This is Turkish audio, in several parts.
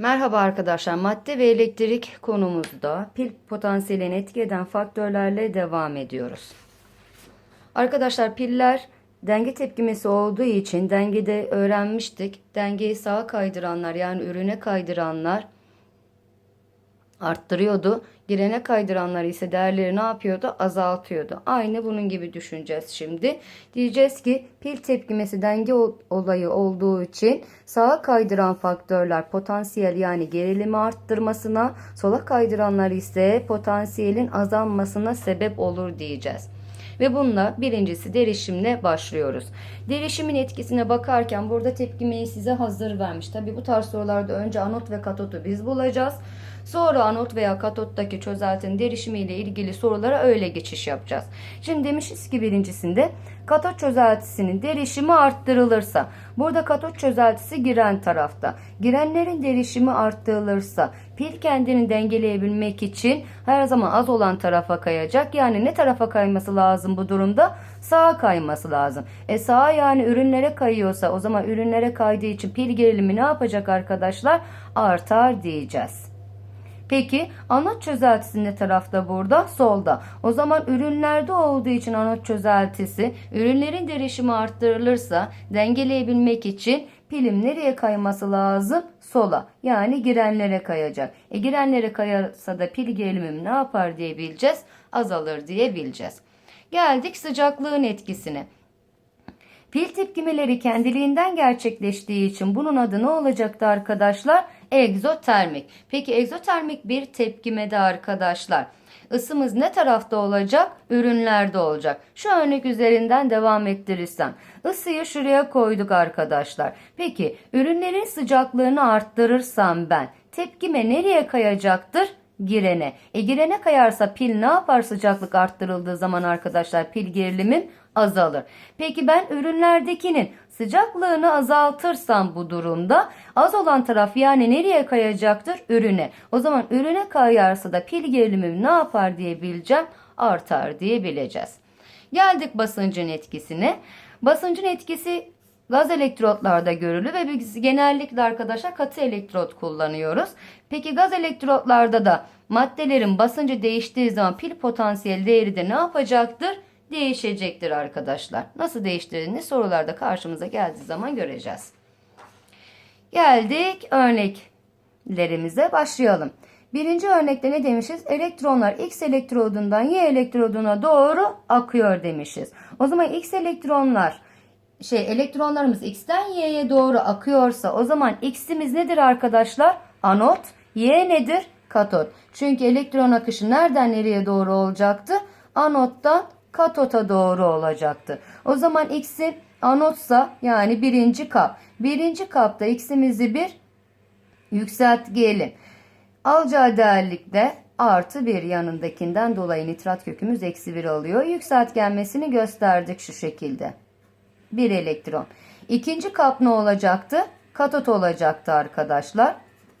Merhaba arkadaşlar. Madde ve elektrik konumuzda pil potansiyelini etki eden faktörlerle devam ediyoruz. Arkadaşlar piller denge tepkimesi olduğu için dengede öğrenmiştik. Dengeyi sağa kaydıranlar yani ürüne kaydıranlar arttırıyordu. Girene kaydıranlar ise değerleri ne yapıyordu? Azaltıyordu. Aynı bunun gibi düşüneceğiz şimdi. Diyeceğiz ki pil tepkimesi denge ol- olayı olduğu için sağa kaydıran faktörler potansiyel yani gerilimi arttırmasına, sola kaydıranlar ise potansiyelin azalmasına sebep olur diyeceğiz. Ve bununla birincisi derişimle başlıyoruz. Derişimin etkisine bakarken burada tepkimeyi size hazır vermiş. Tabi bu tarz sorularda önce anot ve katotu biz bulacağız. Sonra anot veya katottaki çözeltinin derişimiyle ilgili sorulara öyle geçiş yapacağız. Şimdi demişiz ki birincisinde katot çözeltisinin derişimi arttırılırsa burada katot çözeltisi giren tarafta girenlerin derişimi arttırılırsa pil kendini dengeleyebilmek için her zaman az olan tarafa kayacak. Yani ne tarafa kayması lazım bu durumda? Sağa kayması lazım. E sağa yani ürünlere kayıyorsa o zaman ürünlere kaydığı için pil gerilimi ne yapacak arkadaşlar? Artar diyeceğiz. Peki anot çözeltisi ne tarafta burada? Solda. O zaman ürünlerde olduğu için anot çözeltisi ürünlerin derişimi arttırılırsa dengeleyebilmek için pilim nereye kayması lazım? Sola. Yani girenlere kayacak. E girenlere kayarsa da pil gerilimim ne yapar diyebileceğiz? Azalır diyebileceğiz. Geldik sıcaklığın etkisine. Pil tepkimeleri kendiliğinden gerçekleştiği için bunun adı ne olacaktı arkadaşlar? Egzotermik. Peki egzotermik bir tepkimede arkadaşlar. Isımız ne tarafta olacak? Ürünlerde olacak. Şu örnek üzerinden devam ettirirsem. Isıyı şuraya koyduk arkadaşlar. Peki ürünlerin sıcaklığını arttırırsam ben tepkime nereye kayacaktır? girene. E girene kayarsa pil ne yapar sıcaklık arttırıldığı zaman arkadaşlar pil gerilimim azalır. Peki ben ürünlerdekinin sıcaklığını azaltırsam bu durumda az olan taraf yani nereye kayacaktır? Ürüne. O zaman ürüne kayarsa da pil gerilimim ne yapar diyebileceğim? Artar diyebileceğiz. Geldik basıncın etkisine. Basıncın etkisi Gaz elektrotlarda görülür ve biz genellikle arkadaşlar katı elektrot kullanıyoruz. Peki gaz elektrotlarda da maddelerin basıncı değiştiği zaman pil potansiyel değeri de ne yapacaktır? Değişecektir arkadaşlar. Nasıl değiştiğini sorularda karşımıza geldiği zaman göreceğiz. Geldik örneklerimize başlayalım. Birinci örnekte ne demişiz? Elektronlar X elektrodundan Y elektroduna doğru akıyor demişiz. O zaman X elektronlar şey elektronlarımız X'ten Y'ye doğru akıyorsa o zaman X'imiz nedir arkadaşlar? Anot. Y nedir? Katot. Çünkü elektron akışı nereden nereye doğru olacaktı? Anottan katota doğru olacaktı. O zaman X'i anotsa yani birinci kap. Birinci kapta X'imizi bir yükseltgeyelim. Alacağı değerlikte artı bir yanındakinden dolayı nitrat kökümüz eksi bir alıyor. Yükselt gelmesini gösterdik şu şekilde. Bir elektron. İkinci kap ne olacaktı? Katot olacaktı arkadaşlar.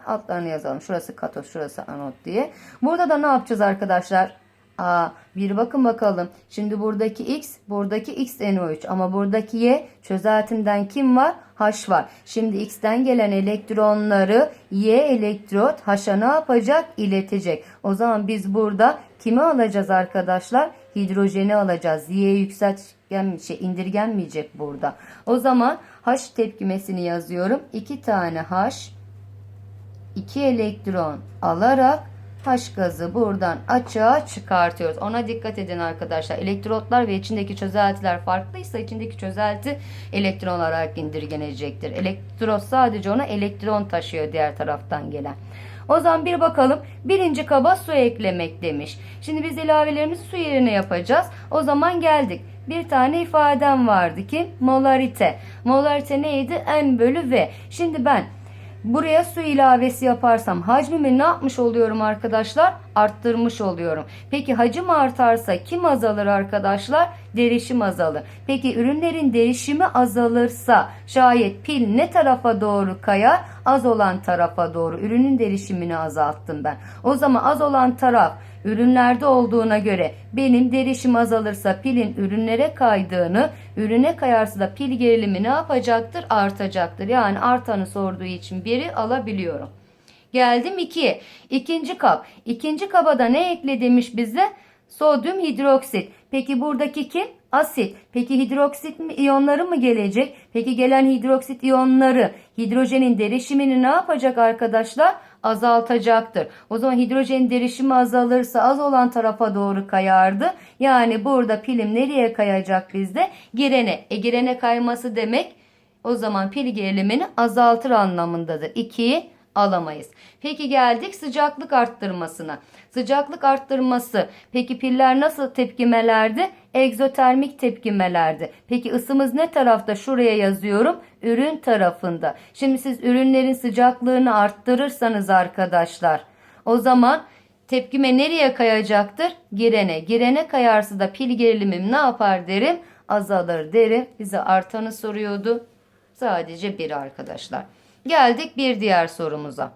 Altlarını yazalım. Şurası katot, şurası anot diye. Burada da ne yapacağız arkadaşlar? Aa, bir bakın bakalım. Şimdi buradaki X, buradaki XNO3 ama buradaki Y çözeltimden kim var? H var. Şimdi X'ten gelen elektronları Y elektrot H'a ne yapacak? İletecek. O zaman biz burada kimi alacağız arkadaşlar? Hidrojeni alacağız. Y yükseltgen şey indirgenmeyecek burada. O zaman H tepkimesini yazıyorum. 2 tane H 2 elektron alarak H gazı buradan açığa çıkartıyoruz. Ona dikkat edin arkadaşlar. Elektrotlar ve içindeki çözeltiler farklıysa içindeki çözelti elektron olarak indirgenecektir. Elektrot sadece ona elektron taşıyor diğer taraftan gelen. O zaman bir bakalım. Birinci kaba su eklemek demiş. Şimdi biz ilavelerimizi su yerine yapacağız. O zaman geldik. Bir tane ifadem vardı ki molarite. Molarite neydi? N bölü V. Şimdi ben Buraya su ilavesi yaparsam hacmimi ne yapmış oluyorum arkadaşlar? Arttırmış oluyorum. Peki hacim artarsa kim azalır arkadaşlar? Derişim azalır. Peki ürünlerin derişimi azalırsa şayet pil ne tarafa doğru kayar? Az olan tarafa doğru. Ürünün derişimini azalttım ben. O zaman az olan taraf ürünlerde olduğuna göre benim derişim azalırsa pilin ürünlere kaydığını, ürüne kayarsa da pil gerilimi ne yapacaktır? Artacaktır. Yani artanı sorduğu için biri alabiliyorum. Geldim 2'ye. İkinci kap. İkinci kaba da ne ekle demiş bize? Sodyum hidroksit. Peki buradaki kim? Asit. Peki hidroksit mi, iyonları mı gelecek? Peki gelen hidroksit iyonları hidrojenin derişimini ne yapacak arkadaşlar? Azaltacaktır. O zaman hidrojenin derişimi azalırsa az olan tarafa doğru kayardı. Yani burada pilim nereye kayacak bizde? Girene. E girene kayması demek o zaman pil gerilimini azaltır anlamındadır. 2'yi alamayız. Peki geldik sıcaklık arttırmasına. Sıcaklık arttırması. Peki piller nasıl tepkimelerdi? Egzotermik tepkimelerdi. Peki ısımız ne tarafta? Şuraya yazıyorum. Ürün tarafında. Şimdi siz ürünlerin sıcaklığını arttırırsanız arkadaşlar o zaman tepkime nereye kayacaktır? Girene. Girene kayarsa da pil gerilimim ne yapar derim? Azalır derim. Bize artanı soruyordu. Sadece bir arkadaşlar. Geldik bir diğer sorumuza.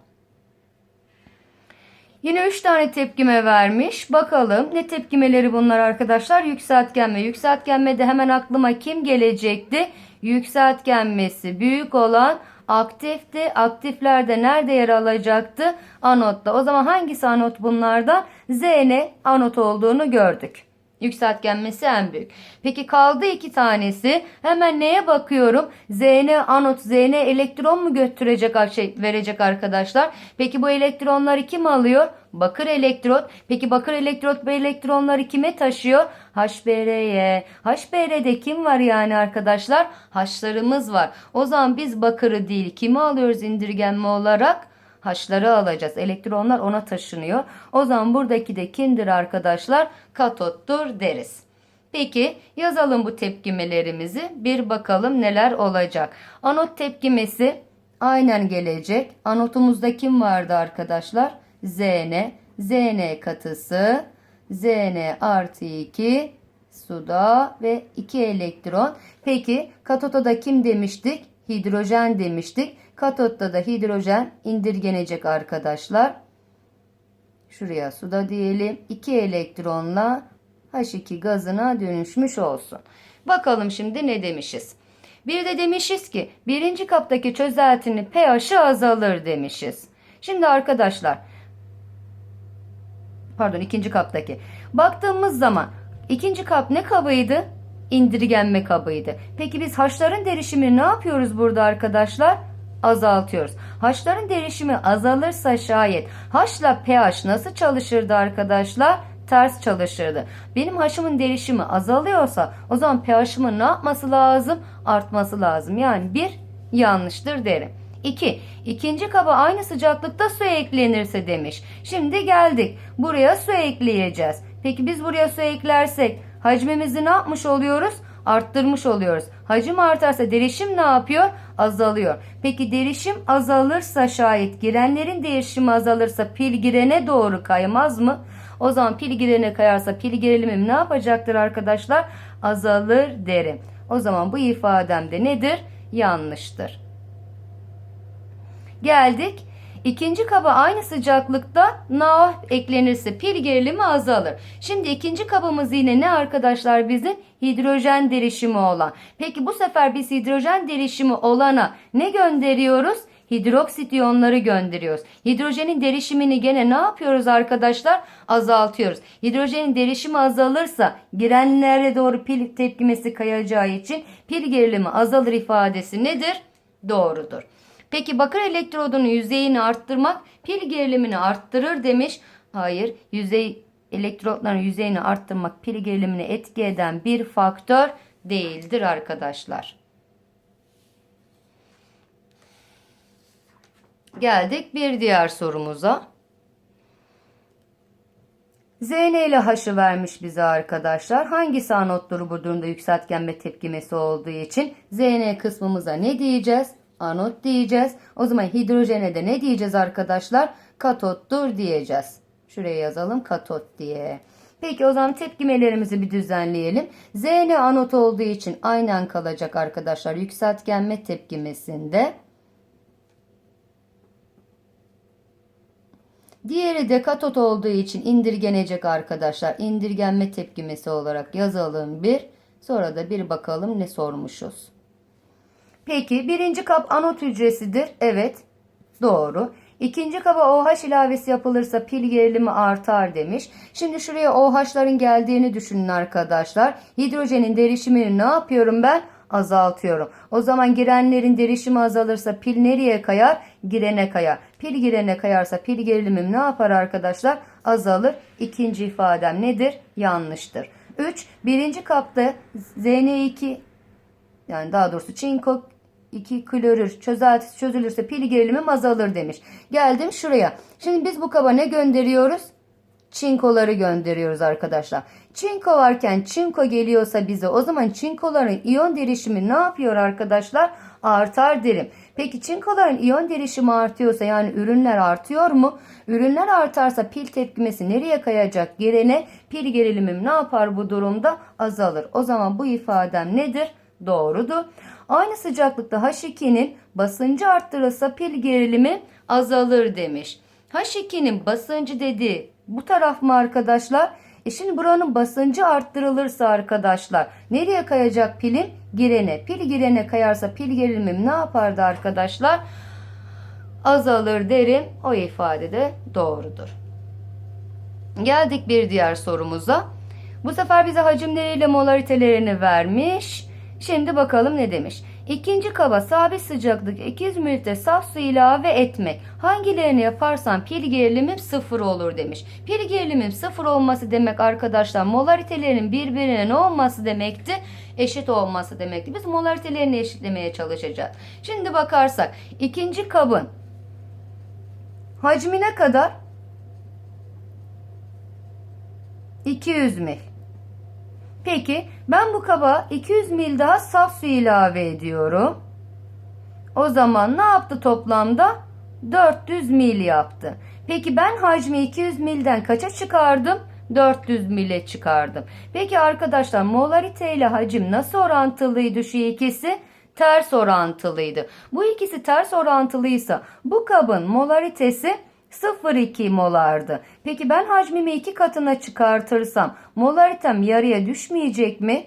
Yine 3 tane tepkime vermiş. Bakalım ne tepkimeleri bunlar arkadaşlar? Yükseltgenme. Yükseltgenmede hemen aklıma kim gelecekti? Yükseltgenmesi büyük olan aktifti. Aktiflerde nerede yer alacaktı? Anotta. O zaman hangisi anot bunlardan? Zn anot olduğunu gördük. Yükseltgenmesi en büyük. Peki kaldı iki tanesi. Hemen neye bakıyorum? Zn anot, Zn elektron mu götürecek şey verecek arkadaşlar? Peki bu elektronları kim alıyor? Bakır elektrot. Peki bakır elektrot bu elektronları kime taşıyor? HBr'ye. HBr'de kim var yani arkadaşlar? Haşlarımız var. O zaman biz bakırı değil kimi alıyoruz indirgenme olarak? Haşları alacağız. Elektronlar ona taşınıyor. O zaman buradaki de kimdir arkadaşlar? Katottur deriz. Peki yazalım bu tepkimelerimizi. Bir bakalım neler olacak. Anot tepkimesi aynen gelecek. Anotumuzda kim vardı arkadaşlar? Zn. Zn katısı. Zn artı 2 suda ve 2 elektron. Peki katota da kim demiştik? Hidrojen demiştik. Katotta da hidrojen indirgenecek arkadaşlar. Şuraya suda diyelim. 2 elektronla H2 gazına dönüşmüş olsun. Bakalım şimdi ne demişiz. Bir de demişiz ki birinci kaptaki çözeltinin pH'i azalır demişiz. Şimdi arkadaşlar pardon ikinci kaptaki baktığımız zaman ikinci kap ne kabıydı? İndirgenme kabıydı. Peki biz haşların derişimini ne yapıyoruz burada arkadaşlar? Azaltıyoruz. Haşların derişimi azalırsa şayet haşla pH nasıl çalışırdı arkadaşlar? Ters çalışırdı. Benim haşımın derişimi azalıyorsa o zaman pH'ımın ne yapması lazım? Artması lazım. Yani bir yanlıştır derim. 2. İkinci kaba aynı sıcaklıkta su eklenirse demiş. Şimdi geldik. Buraya su ekleyeceğiz. Peki biz buraya su eklersek hacmimizi ne yapmış oluyoruz? Arttırmış oluyoruz. Hacim artarsa derişim ne yapıyor? Azalıyor. Peki derişim azalırsa şayet girenlerin derişimi azalırsa pil girene doğru kaymaz mı? O zaman pil girene kayarsa pil gerilimim ne yapacaktır arkadaşlar? Azalır derim. O zaman bu ifademde nedir? Yanlıştır. Geldik. İkinci kaba aynı sıcaklıkta NaOH eklenirse pil gerilimi azalır. Şimdi ikinci kabımız yine ne arkadaşlar bizim? Hidrojen derişimi olan. Peki bu sefer biz hidrojen derişimi olana ne gönderiyoruz? Hidroksit iyonları gönderiyoruz. Hidrojenin derişimini gene ne yapıyoruz arkadaşlar? Azaltıyoruz. Hidrojenin derişimi azalırsa girenlere doğru pil tepkimesi kayacağı için pil gerilimi azalır ifadesi nedir? Doğrudur. Peki bakır elektrodunun yüzeyini arttırmak pil gerilimini arttırır demiş. Hayır yüzey elektrotların yüzeyini arttırmak pil gerilimini etki eden bir faktör değildir arkadaşlar. Geldik bir diğer sorumuza. Zn ile H'ı vermiş bize arkadaşlar. Hangisi anottur bu durumda yükseltgenme tepkimesi olduğu için? Zn kısmımıza ne diyeceğiz? Anot diyeceğiz. O zaman hidrojene de ne diyeceğiz arkadaşlar? Katottur diyeceğiz. Şuraya yazalım katot diye. Peki o zaman tepkimelerimizi bir düzenleyelim. Zn anot olduğu için aynen kalacak arkadaşlar yükseltgenme tepkimesinde. Diğeri de katot olduğu için indirgenecek arkadaşlar. İndirgenme tepkimesi olarak yazalım bir. Sonra da bir bakalım ne sormuşuz. Peki birinci kap anot hücresidir. Evet doğru. İkinci kaba OH ilavesi yapılırsa pil gerilimi artar demiş. Şimdi şuraya OH'ların geldiğini düşünün arkadaşlar. Hidrojenin derişimini ne yapıyorum ben? Azaltıyorum. O zaman girenlerin derişimi azalırsa pil nereye kayar? Girene kayar. Pil girene kayarsa pil gerilimim ne yapar arkadaşlar? Azalır. İkinci ifadem nedir? Yanlıştır. 3. Birinci kapta Zn2 yani daha doğrusu çinko 2 klorür çözeltisi çözülürse pil gerilimim azalır demiş. Geldim şuraya. Şimdi biz bu kaba ne gönderiyoruz? Çinkoları gönderiyoruz arkadaşlar. Çinko varken çinko geliyorsa bize o zaman çinkoların iyon derişimi ne yapıyor arkadaşlar? Artar derim. Peki çinkoların iyon derişimi artıyorsa yani ürünler artıyor mu? Ürünler artarsa pil tepkimesi nereye kayacak? Gerene pil gerilimim ne yapar bu durumda? Azalır. O zaman bu ifadem nedir? Doğrudur. Aynı sıcaklıkta H2'nin basıncı arttırılsa pil gerilimi azalır demiş. H2'nin basıncı dediği bu taraf mı arkadaşlar? E şimdi buranın basıncı arttırılırsa arkadaşlar nereye kayacak pilim? Girene. Pil girene kayarsa pil gerilimim ne yapardı arkadaşlar? Azalır derim. O ifade de doğrudur. Geldik bir diğer sorumuza. Bu sefer bize hacimleriyle molaritelerini vermiş. Şimdi bakalım ne demiş. İkinci kaba sabit sıcaklık 200 mililitre saf su ilave etmek. Hangilerini yaparsam pil gerilimim sıfır olur demiş. Pil gerilimim sıfır olması demek arkadaşlar molaritelerin birbirine ne olması demekti? Eşit olması demekti. Biz molaritelerini eşitlemeye çalışacağız. Şimdi bakarsak ikinci kabın hacmine kadar 200 mil. Peki ben bu kaba 200 mil daha saf su ilave ediyorum. O zaman ne yaptı toplamda? 400 mil yaptı. Peki ben hacmi 200 milden kaça çıkardım? 400 mile çıkardım. Peki arkadaşlar molarite ile hacim nasıl orantılıydı şu ikisi? Ters orantılıydı. Bu ikisi ters orantılıysa bu kabın molaritesi 0,2 molardı. Peki ben hacmimi iki katına çıkartırsam molaritem yarıya düşmeyecek mi?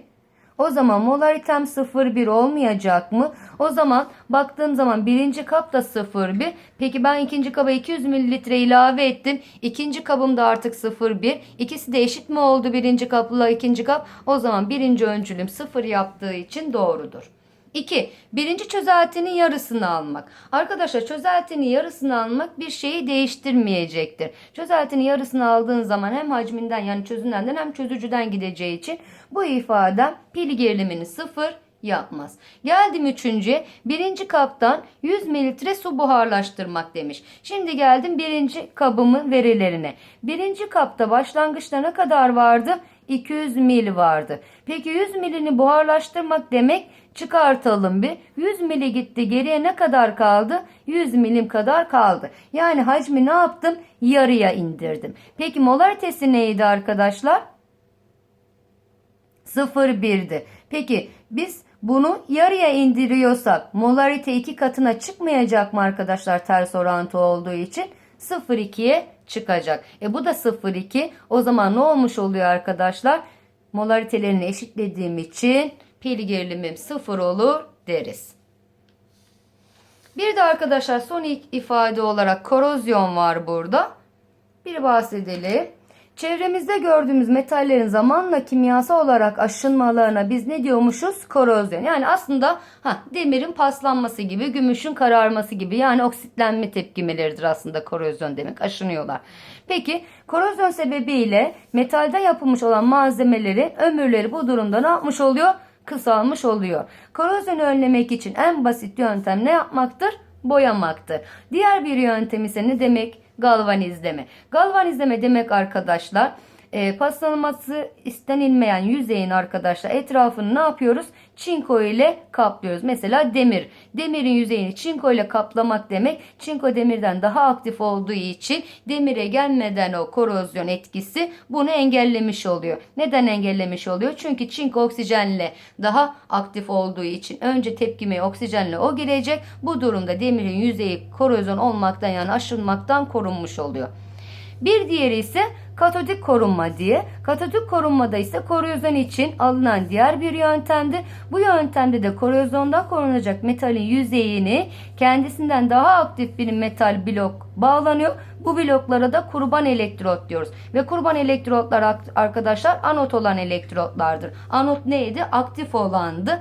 O zaman molaritem 0,1 olmayacak mı? O zaman baktığım zaman birinci kap da 0,1. Peki ben ikinci kaba 200 mililitre ilave ettim. İkinci kabım da artık 0,1. İkisi de eşit mi oldu birinci kapla ikinci kap? O zaman birinci öncülüm 0 yaptığı için doğrudur. 2. Birinci çözeltinin yarısını almak. Arkadaşlar çözeltinin yarısını almak bir şeyi değiştirmeyecektir. Çözeltinin yarısını aldığın zaman hem hacminden yani çözünenden hem çözücüden gideceği için bu ifadem pil gerilimini sıfır yapmaz. Geldim üçüncüye. Birinci kaptan 100 mililitre su buharlaştırmak demiş. Şimdi geldim birinci kabımın verilerine. Birinci kapta başlangıçta ne kadar vardı? 200 mil vardı. Peki 100 milini buharlaştırmak demek çıkartalım bir. 100 mili gitti geriye ne kadar kaldı? 100 milim kadar kaldı. Yani hacmi ne yaptım? Yarıya indirdim. Peki molaritesi neydi arkadaşlar? 0,1'di. Peki biz bunu yarıya indiriyorsak molarite iki katına çıkmayacak mı arkadaşlar ters orantı olduğu için? 0,2'ye çıkacak. E bu da 0,2. O zaman ne olmuş oluyor arkadaşlar? Molaritelerini eşitlediğim için pil gerilimim 0 olur deriz. Bir de arkadaşlar son ifade olarak korozyon var burada. Bir bahsedelim. Çevremizde gördüğümüz metallerin zamanla kimyasal olarak aşınmalarına biz ne diyormuşuz? Korozyon. Yani aslında ha, demirin paslanması gibi, gümüşün kararması gibi yani oksitlenme tepkimeleridir aslında korozyon demek. Aşınıyorlar. Peki korozyon sebebiyle metalde yapılmış olan malzemeleri ömürleri bu durumda ne yapmış oluyor? Kısalmış oluyor. Korozyonu önlemek için en basit yöntem ne yapmaktır? Boyamaktır. Diğer bir yöntem ise ne demek? galvanizleme. Galvanizleme demek arkadaşlar e, paslanması istenilmeyen yüzeyin arkadaşlar etrafını ne yapıyoruz? Çinko ile kaplıyoruz. Mesela demir. Demirin yüzeyini çinko ile kaplamak demek. Çinko demirden daha aktif olduğu için demire gelmeden o korozyon etkisi bunu engellemiş oluyor. Neden engellemiş oluyor? Çünkü çinko oksijenle daha aktif olduğu için önce tepkime oksijenle o girecek. Bu durumda demirin yüzeyi korozyon olmaktan yani aşınmaktan korunmuş oluyor. Bir diğeri ise katodik korunma diye. Katodik korunmada ise korozyon için alınan diğer bir yöntemdir. Bu yöntemde de korozyondan korunacak metalin yüzeyini kendisinden daha aktif bir metal blok bağlanıyor. Bu bloklara da kurban elektrot diyoruz. Ve kurban elektrotlar arkadaşlar anot olan elektrotlardır. Anot neydi? Aktif olandı.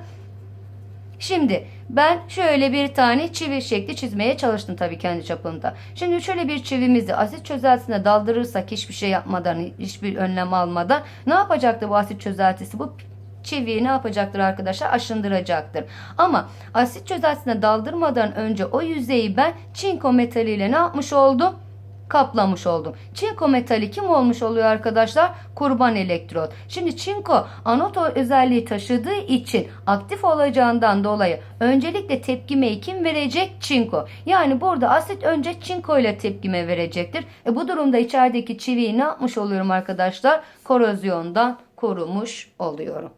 Şimdi ben şöyle bir tane çivi şekli çizmeye çalıştım tabii kendi çapımda. Şimdi şöyle bir çivimizi asit çözeltisine daldırırsak hiçbir şey yapmadan, hiçbir önlem almadan ne yapacaktı bu asit çözeltisi? Bu çiviyi ne yapacaktır arkadaşlar? Aşındıracaktır. Ama asit çözeltisine daldırmadan önce o yüzeyi ben çinko metaliyle ne yapmış oldum? Kaplamış oldum. Çinko metali kim olmuş oluyor arkadaşlar? Kurban elektrot. Şimdi çinko anot özelliği taşıdığı için aktif olacağından dolayı öncelikle tepkimeyi kim verecek? Çinko. Yani burada asit önce çinko ile tepkime verecektir. E bu durumda içerideki çiviyi ne yapmış oluyorum arkadaşlar? Korozyondan korumuş oluyorum.